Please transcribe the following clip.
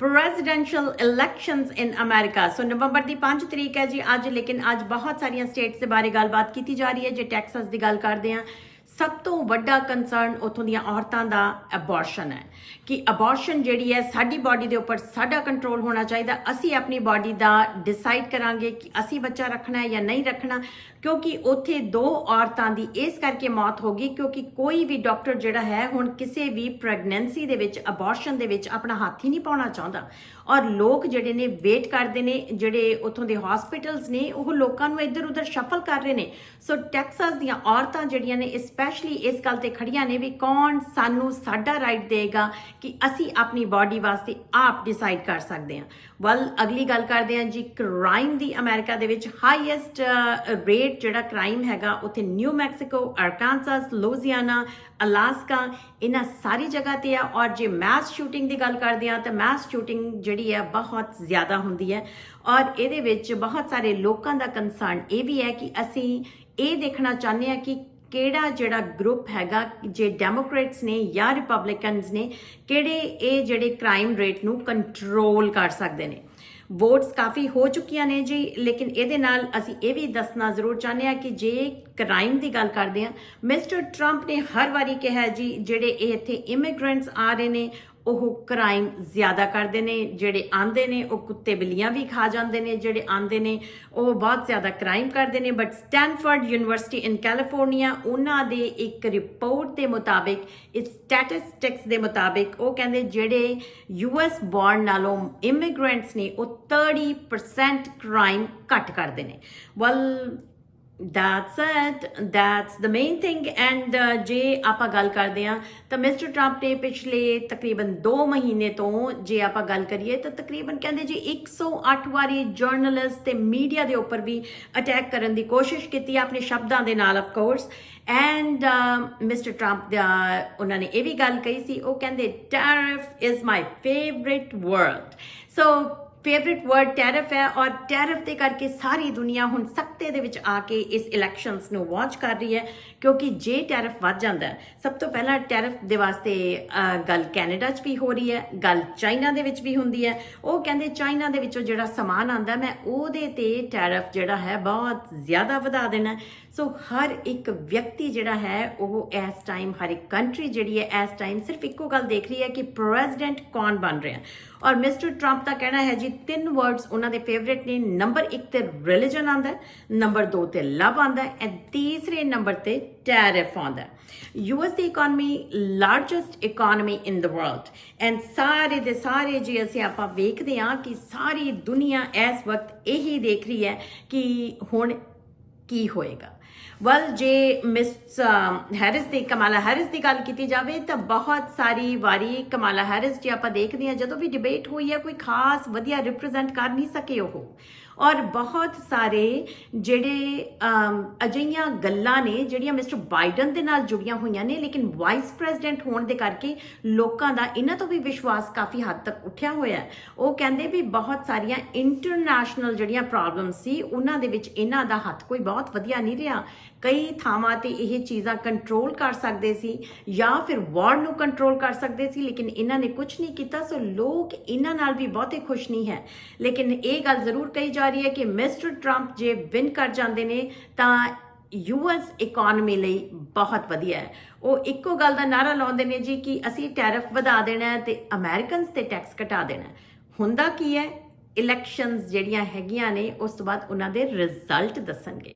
Presidential elections in America so ਨਵੰਬਰ ਦੀ 5 ਤਰੀਕ ਹੈ ਜੀ ਅੱਜ, ਲੇਕਿਨ ਅੱਜ ਬਹੁਤ ਸਾਰੀਆਂ ਸਟੇਟਸ ਦੇ ਬਾਰੇ ਗੱਲਬਾਤ ਕੀਤੀ ਜਾ ਰਹੀ ਹੈ, ਜੇ ਟੈਕਸਸ ਦੀ ਗੱਲ ਕਰਦੇ ਹਾਂ। ਸਭ ਤੋਂ ਵੱਡਾ ਕੰਸਰਨ ਉਥੋਂ ਦੀਆਂ ਔਰਤਾਂ ਦਾ ਅਬੋਰਸ਼ਨ ਹੈ ਕਿ ਅਬੋਰਸ਼ਨ ਜਿਹੜੀ ਹੈ, ਸਾਡੀ ਬਾਡੀ ਦੇ ਉੱਪਰ ਸਾਡਾ ਕੰਟਰੋਲ ਹੋਣਾ ਚਾਹੀਦਾ। ਅਸੀਂ ਆਪਣੀ ਬਾਡੀ ਦਾ ਡਿਸਾਈਡ ਕਰਾਂਗੇ ਕਿ ਅਸੀਂ ਬੱਚਾ ਰੱਖਣਾ ਹੈ ਜਾਂ ਨਹੀਂ ਰੱਖਣਾ, ਕਿਉਂਕਿ ਉੱਥੇ ਦੋ ਔਰਤਾਂ ਦੀ ਇਸ ਕਰਕੇ ਮੌਤ ਹੋ ਗਈ, ਕਿਉਂਕਿ ਕੋਈ ਵੀ ਡਾਕਟਰ ਜਿਹੜਾ ਹੈ, ਹੁਣ ਕਿਸੇ ਵੀ ਪ੍ਰੈਗਨੈਂਸੀ ਦੇ ਵਿੱਚ ਅਬੋਰਸ਼ਨ ਦੇ ਵਿੱਚ ਆਪਣਾ ਹੱਥ ਹੀ ਨਹੀਂ ਪਾਉਣਾ ਚਾਹੁੰਦਾ। ਔਰ ਲੋਕ ਜਿਹੜੇ ਨੇ ਵੇਟ ਕਰਦੇ ਨੇ, ਜਿਹੜੇ ਉਥੋਂ ਦੇ ਹਸਪੀਟਲਸ ਨੇ, ਉਹ ਲੋਕਾਂ ਨੂੰ ਇੱਧਰ ਉੱਧਰ ਸ਼ਫਲ ਕਰ ਰਹੇ ਨੇ। ਸੋ ਟੈਕਸਾਸ ਦੀਆਂ ਔਰਤਾਂ ਜਿਹੜੀਆਂ ਨੇ ਸਪੈਸ਼ਲੀ ਇਸ ਗੱਲ ਤੇ ਖੜੀਆਂ ਨੇ ਵੀ ਕੌਣ ਸਾਨੂੰ ਸਾਡਾ ਰਾਈਟ ਦੇਗਾ ਕਿ ਅਸੀਂ ਆਪਣੀ ਬਾਡੀ ਵਾਸਤੇ ਆਪ ਡਿਸਾਈਡ ਕਰ ਸਕਦੇ ਹਾਂ। ਵੱਲ ਅਗਲੀ ਗੱਲ ਕਰਦੇ ਹਾਂ ਜੀ ਕ੍ਰਾਈਮ ਦੀ ਅਮਰੀਕਾ ਦੇ ਵਿੱਚ ਹਾਈਐਸਟ ਰੇਟ ਜਿਹੜਾ ਕ੍ਰਾਈਮ ਹੈਗਾ ਉੱਥੇ New Mexico Arkansas Louisiana Alaska ਇਹਨਾਂ ਸਾਰੀ ਜਗ੍ਹਾ ਤੇ ਆ। ਔਰ ਜੇ ਮੈਸ ਸ਼ੂਟਿੰਗ ਦੀ ਗੱਲ ਕਰਦੇ ਆ ਤਾਂ ਮੈਸ ਸ਼ੂਟਿੰਗ ਜਿਹੜੀ ਹੈ ਬਹੁਤ ਜ਼ਿਆਦਾ ਹੁੰਦੀ ਹੈ। ਔਰ ਇਹਦੇ ਵਿੱਚ ਬਹੁਤ ਸਾਰੇ ਲੋਕਾਂ ਦਾ ਕੰਸਰਨ ਇਹ ਵੀ ਹੈ ਕਿ ਅਸੀਂ ਇਹ ਦੇਖਣਾ ਚਾਹੁੰਦੇ ਆ ਕਿ ਕਿਹੜਾ ਜਿਹੜਾ ਗਰੁੱਪ ਹੈਗਾ, ਜੇ ਡੈਮੋਕ੍ਰੇਟਸ ਨੇ ਜਾਂ ਰਿਪਬਲਿਕਨਸ ਨੇ, ਕਿਹੜੇ ਇਹ ਜਿਹੜੇ ਕ੍ਰਾਈਮ ਰੇਟ ਨੂੰ ਕੰਟਰੋਲ ਕਰ ਸਕਦੇ ਨੇ? ਵੋਟਸ ਕਾਫੀ ਹੋ ਚੁੱਕੀਆਂ ਨੇ ਜੀ, ਲੇਕਿਨ ਇਹਦੇ ਨਾਲ ਅਸੀਂ ਇਹ ਵੀ ਦੱਸਣਾ ਜ਼ਰੂਰ ਚਾਹੁੰਦੇ ਆ ਕਿ ਜੇ ਕ੍ਰਾਈਮ ਦੀ ਗੱਲ ਕਰਦੇ ਆ ਮਿਸਟਰ ਟਰੰਪ ਨੇ ਹਰ ਵਾਰੀ ਕਿਹਾ ਜੀ, ਜਿਹੜੇ ਇਹ ਇੱਥੇ ਇਮੀਗ੍ਰੈਂਟਸ ਆ ਰਹੇ ਨੇ ਉਹ ਕ੍ਰਾਈਮ ਜ਼ਿਆਦਾ ਕਰਦੇ ਨੇ, ਜਿਹੜੇ ਆਂਦੇ ਨੇ, ਉਹ ਕੁੱਤੇ ਬਿੱਲੀਆਂ ਵੀ ਖਾ ਜਾਂਦੇ ਨੇ, ਜਿਹੜੇ ਆਂਦੇ ਨੇ, ਉਹ ਬਹੁਤ ਜ਼ਿਆਦਾ ਕ੍ਰਾਈਮ ਕਰਦੇ ਨੇ। But Stanford University in California ਉਹਨਾਂ ਦੇ ਇੱਕ ਰਿਪੋਰਟ ਦੇ ਮੁਤਾਬਿਕ, ਇਸ ਸਟੈਟਿਸਟਿਕਸ ਦੇ ਮੁਤਾਬਿਕ, ਉਹ ਕਹਿੰਦੇ ਜਿਹੜੇ ਯੂਐਸ ਬੌਰਨ ਨਾਲੋਂ ਇਮੀਗ੍ਰੈਂਟਸ ਨੇ, ਉਹ 30% ਕ੍ਰਾਈਮ ਘੱਟ ਕਰਦੇ ਨੇ। Well that's it. That's the main thing and ਜੇ ਆਪਾਂ ਗੱਲ ਕਰਦੇ ਆ ਤਾਂ ਮਿਸਟਰ ਟਰੰਪ ਨੇ ਪਿਛਲੇ ਤਕਰੀਬਨ 2 ਮਹੀਨੇ ਤੋਂ ਜੇ ਆਪਾਂ ਗੱਲ ਕਰੀਏ, ਤਾਂ ਤਕਰੀਬਨ ਕਹਿੰਦੇ ਜੀ 108 ਵਾਰੀ ਜਰਨਲਿਸਟ ਤੇ ਮੀਡੀਆ ਦੇ ਉੱਪਰ ਵੀ ਅਟੈਕ ਕਰਨ ਦੀ ਕੋਸ਼ਿਸ਼ ਕੀਤੀ ਆਪਣੇ ਸ਼ਬਦਾਂ ਦੇ ਨਾਲ of course and mister Trump ਦਾ, ਉਹਨਾਂ ਨੇ ਇਹ ਵੀ ਗੱਲ ਕਹੀ ਸੀ, ਉਹ ਕਹਿੰਦੇ tariff is my favourite word so favourite word tariff ਹੈ ਔਰ ਟੈਰਿਫ ਦੇ ਕਰਕੇ ਸਾਰੀ ਦੁਨੀਆ ਹੁਣ ਸਖਤੇ ਦੇ ਵਿੱਚ ਆ ਕੇ ਇਸ ਇਲੈਕਸ਼ਨਸ ਨੂੰ ਵਾਚ ਕਰ ਰਹੀ ਹੈ ਕਿਉਂਕਿ ਜੇ ਟੈਰਿਫ ਵੱਧ ਜਾਂਦਾ ਸਭ ਤੋਂ ਪਹਿਲਾਂ ਟੈਰਿਫ ਦੇ ਵਾਸਤੇ ਗੱਲ ਕੈਨੇਡਾ 'ਚ ਵੀ ਹੋ ਰਹੀ ਹੈ ਗੱਲ ਚਾਈਨਾ ਦੇ ਵਿੱਚ ਵੀ ਹੁੰਦੀ ਹੈ ਉਹ ਕਹਿੰਦੇ ਚਾਈਨਾ ਦੇ ਵਿੱਚੋਂ ਜਿਹੜਾ ਸਮਾਨ ਆਂਦਾ ਮੈਂ ਉਹਦੇ ਤੇ ਟੈਰਿਫ ਜਿਹੜਾ ਹੈ ਬਹੁਤ ਜ਼ਿਆਦਾ ਵਧਾ ਦੇਣਾ ਸੋ ਹਰ ਇੱਕ ਵਿਅਕਤੀ ਜਿਹੜਾ ਹੈ ਉਹ ਇਸ ਟਾਈਮ ਹਰ ਇੱਕ ਕੰਟਰੀ ਜਿਹੜੀ ਹੈ ਇਸ ਟਾਈਮ ਸਿਰਫ ਇੱਕੋ ਗੱਲ ਦੇਖ ਰਹੀ ਹੈ ਕਿ ਪ੍ਰੈਜ਼ੀਡੈਂਟ ਕੌਣ ਬਣ ਰਿਹਾ ਔਰ ਮਿਸਟਰ ਟਰੰਪ ਦਾ ਕਹਿਣਾ ਹੈ ਜੀ ਤਿੰਨ ਵਰਡਸ ਉਹਨਾਂ ਦੇ ਫੇਵਰਿਟ ਨੇ। ਨੰਬਰ 1 ਤੇ ਰਿਲੀਜਨ ਆਂਦਾ ਨੰਬਰ 2 ਤੇ ਲਵ ਆਂਦਾ ਹੈ ਐਂਡ ਤੀਸਰੇ ਨੰਬਰ ਤੇ ਟੈਰਿਫ ਆਂਦਾ ਹੈ। US the economy largest economy in the world and ਸਾਰੇ ਦੇ ਸਾਰੇ ਜੀ ਅਸੀਂ ਆਪਾਂ ਵੇਖਦੇ ਹਾਂ ਕਿ ਸਾਰੀ ਦੁਨੀਆ ਇਸ ਵਕਤ ਇਹੀ ਦੇਖ ਰਹੀ ਹੈ ਕਿ ਹੁਣ ਕੀ ਹੋਏਗਾ? ਵਲ ਜੇ ਮਿਸ ਹੈਰਿਸ ਦੀ ਕਮਾਲਾ ਹੈਰਿਸ ਦੀ ਗੱਲ ਕੀਤੀ ਜਾਵੇ ਤਾਂ ਬਹੁਤ ਸਾਰੀ ਵਾਰੀ ਕਮਾਲਾ ਹੈਰਿਸ ਜੀ ਆਪਾਂ ਦੇਖਦੇ ਹਾਂ, ਜਦੋਂ ਵੀ ਡਿਬੇਟ ਹੋਈ ਹੈ, ਕੋਈ ਖਾਸ ਵਧੀਆ ਰਿਪਰੈਜ਼ੈਂਟ ਕਰ ਨਹੀਂ ਸਕੇ ਉਹ। ਔਰ ਬਹੁਤ ਸਾਰੇ ਜਿਹੜੇ ਅਜਿਹੀਆਂ ਗੱਲਾਂ ਨੇ ਜਿਹੜੀਆਂ ਮਿਸਟਰ ਬਾਈਡਨ ਦੇ ਨਾਲ ਜੁੜੀਆਂ ਹੋਈਆਂ ਨੇ, ਲੇਕਿਨ ਵਾਈਸ ਪ੍ਰੈਜ਼ੀਡੈਂਟ ਹੋਣ ਦੇ ਕਰਕੇ ਲੋਕਾਂ ਦਾ ਇਹਨਾਂ ਤੋਂ ਵੀ ਵਿਸ਼ਵਾਸ ਕਾਫੀ ਹੱਦ ਤੱਕ ਉੱਠਿਆ ਹੋਇਆ ਹੈ। ਉਹ ਕਹਿੰਦੇ ਵੀ ਬਹੁਤ ਸਾਰੀਆਂ ਇੰਟਰਨੈਸ਼ਨਲ ਜਿਹੜੀਆਂ ਪ੍ਰੋਬਲਮ ਸੀ, ਉਹਨਾਂ ਦੇ ਵਿੱਚ ਇਹਨਾਂ ਦਾ ਹੱਥ ਕੋਈ ਬਹੁਤ ਵਧੀਆ ਨਹੀਂ ਰਿਹਾ। ਕਈ ਥਾਵਾਂ ਤੇ ਇਹ ਚੀਜ਼ਾਂ ਕੰਟਰੋਲ ਕਰ ਸਕਦੇ ਸੀ ਜਾਂ ਫਿਰ ਵਾਰ ਨੂੰ ਕੰਟਰੋਲ ਕਰ ਸਕਦੇ ਸੀ, ਲੇਕਿਨ ਇਹਨਾਂ ਨੇ ਕੁਝ ਨਹੀਂ ਕੀਤਾ, ਸੋ ਲੋਕ ਇਹਨਾਂ ਨਾਲ ਵੀ ਬਹੁਤੇ ਖੁਸ਼ ਨਹੀਂ ਹੈ। ਲੇਕਿਨ ਇਹ ਗੱਲ ਜ਼ਰੂਰ ਕਹੀ ਜਾ ਰਹੀ ਹੈ ਕਿ ਮਿਸਟਰ ਟਰੰਪ ਜੇ ਵਿਨ ਕਰ ਜਾਂਦੇ ਨੇ, ਤਾਂ ਯੂਐਸ ਇਕਨੋਮੀ ਲਈ ਬਹੁਤ ਵਧੀਆ ਹੈ। ਉਹ ਇੱਕੋ ਗੱਲ ਦਾ ਨਾਰਾ ਲਾਉਂਦੇ ਨੇ ਜੀ ਕਿ ਅਸੀਂ ਟੈਰਿਫ ਵਧਾ ਦੇਣਾ ਹੈ ਤੇ ਅਮਰੀਕਨਸ ਤੇ ਟੈਕਸ ਘਟਾ ਦੇਣਾ ਹੁੰਦਾ ਕੀ ਹੈ? ਇਲੈਕਸ਼ਨਸ ਜਿਹੜੀਆਂ ਹੈਗੀਆਂ ਨੇ, ਉਸ ਤੋਂ ਬਾਅਦ ਉਹਨਾਂ ਦੇ ਰਿਜ਼ਲਟ ਦੱਸਣਗੇ।